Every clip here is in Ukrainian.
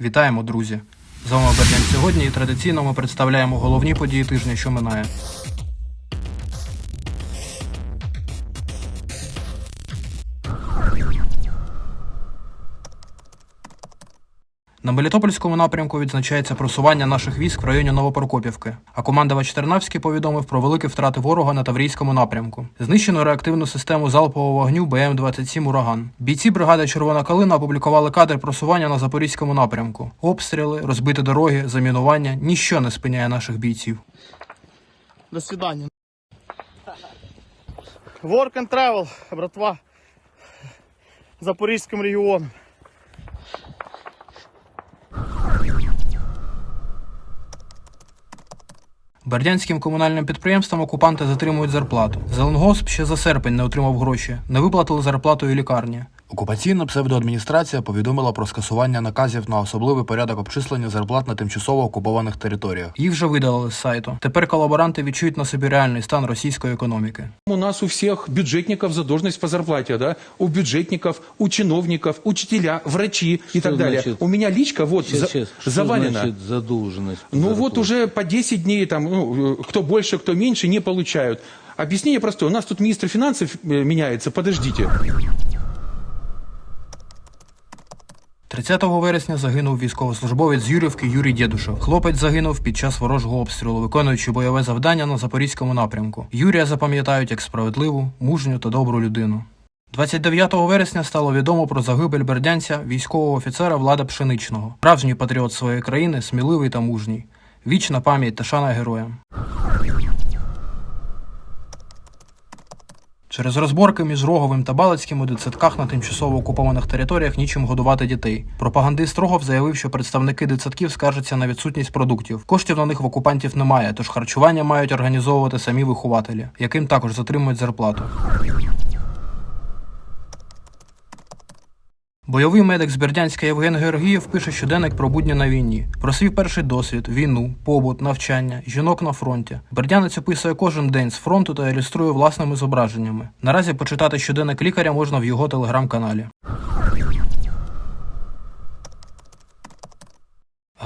Вітаємо, друзі! З вами Берлін сьогодні і традиційно ми представляємо головні події тижня, що минає. На Мелітопольському напрямку відзначається просування наших військ в районі Новопрокопівки, а командувач Тернавський повідомив про великі втрати ворога на Таврійському напрямку. Знищено реактивну систему залпового вогню БМ-27 Ураган. Бійці бригади Червона Калина опублікували кадри просування на Запорізькому напрямку. Обстріли, розбиті дороги, замінування ніщо не спиняє наших бійців. До свидания. Work and travel, братва. Запорізьким регіоном. Бердянським комунальним підприємствам окупанти затримують зарплату. Зеленгосп ще за серпень не отримав гроші, не виплатили зарплату і лікарні. Окупаційна псевдоадміністрація повідомила про скасування наказів на особливий порядок обчислення зарплат на тимчасово окупованих територіях. Їх вже видалили з сайту. Тепер колаборанти відчують на собі реальний стан російської економіки. У нас у всех бюджетников задолженность по зарплате, да? У бюджетников, у чиновников, учителя, врачи и так далее. значит? У меня личка вот Сейчас, за- сейчас. Что завалена. значит задолженность? по Ну вот зарплате? уже по 10 дней, там, ну, э, кто больше, кто меньше, не получают. Объяснение простое. У нас тут министр финансов э, меняется, подождите. 30 вересня загинув військовослужбовець з Юрівки Юрій Дєдушев. Хлопець загинув під час ворожого обстрілу, виконуючи бойове завдання на запорізькому напрямку. Юрія запам'ятають як справедливу, мужню та добру людину. 29 вересня стало відомо про загибель бердянця військового офіцера Влада Пшеничного, справжній патріот своєї країни, сміливий та мужній. Вічна пам'ять та шана героям. Через розборки між Роговим та Балицьким у дитсадках на тимчасово окупованих територіях нічим годувати дітей. Пропагандист Рогов заявив, що представники дитсадків скаржаться на відсутність продуктів. Коштів на них в окупантів немає, тож харчування мають організовувати самі вихователі, яким також затримують зарплату. Бойовий медик з Бердянська Євген Георгієв пише щоденник про будні на війні, про свій перший досвід, війну, побут, навчання, жінок на фронті. Бердянець описує кожен день з фронту та ілюструє власними зображеннями. Наразі почитати щоденник лікаря можна в його телеграм-каналі.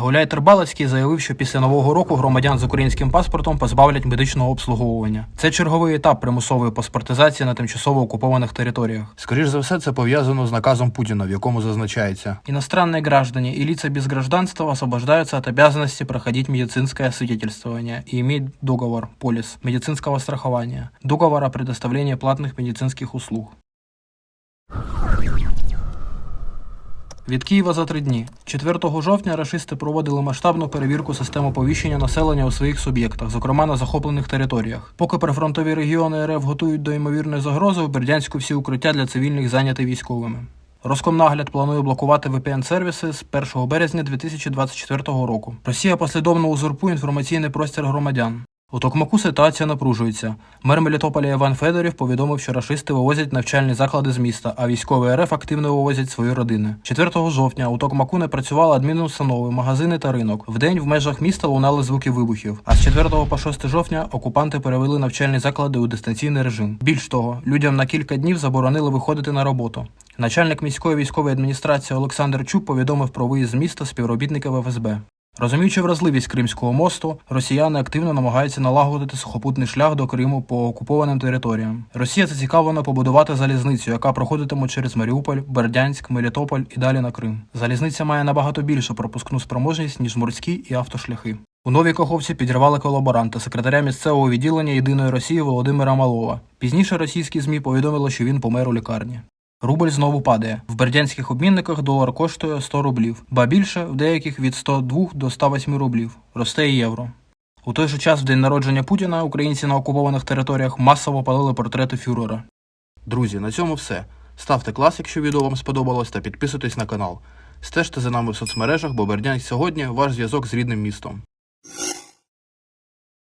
Гуляй Тербалицький заявив, що після нового року громадян з українським паспортом позбавлять медичного обслуговування. Це черговий етап примусової паспортизації на тимчасово окупованих територіях. Скоріш за все, це пов'язано з наказом Путіна, в якому зазначається: іностранні граждане і лица без гражданства освобождаются от обязанности проходить медицинское свидетельствование и иметь договор, полис, медицинского страхования, договор о предоставлении платных медицинских услуг. Від Києва за три дні. 4 жовтня рашисти проводили масштабну перевірку систем оповіщення населення у своїх суб'єктах, зокрема на захоплених територіях. Поки прифронтові регіони РФ готують до ймовірної загрози, у Бердянську всі укриття для цивільних зайняті військовими. Роскомнагляд планує блокувати VPN-сервіси з 1 березня 2024 року. Росія послідовно узурпує інформаційний простір громадян. У Токмаку ситуація напружується. Мер Мелітополя Іван Федорів повідомив, що рашисти вивозять навчальні заклади з міста, а військові РФ активно вивозять свої родини. 4 жовтня у Токмаку не працювали адмінустанови, магазини та ринок. Вдень в межах міста лунали звуки вибухів. А з 4 по 6 жовтня окупанти перевели навчальні заклади у дистанційний режим. Більш того, людям на кілька днів заборонили виходити на роботу. Начальник міської військової адміністрації Олександр Чук повідомив про виїзд з міста співробітників ФСБ. Розуміючи вразливість Кримського мосту, росіяни активно намагаються налагодити сухопутний шлях до Криму по окупованим територіям. Росія зацікавлена побудувати залізницю, яка проходитиме через Маріуполь, Бердянськ, Мелітополь і далі на Крим. Залізниця має набагато більшу пропускну спроможність ніж морські і автошляхи. У новій Каховці підірвали колаборанта секретаря місцевого відділення Єдиної Росії Володимира Малова. Пізніше російські змі повідомили, що він помер у лікарні. Рубль знову падає. В бердянських обмінниках долар коштує 100 рублів, ба більше в деяких від 102 до 108 рублів. Росте і євро. У той же час, в день народження Путіна, українці на окупованих територіях масово палили портрети фюрера. Друзі, на цьому все. Ставте клас, якщо відео вам сподобалось, та підписуйтесь на канал. Стежте за нами в соцмережах, бо Бердянськ сьогодні ваш зв'язок з рідним містом.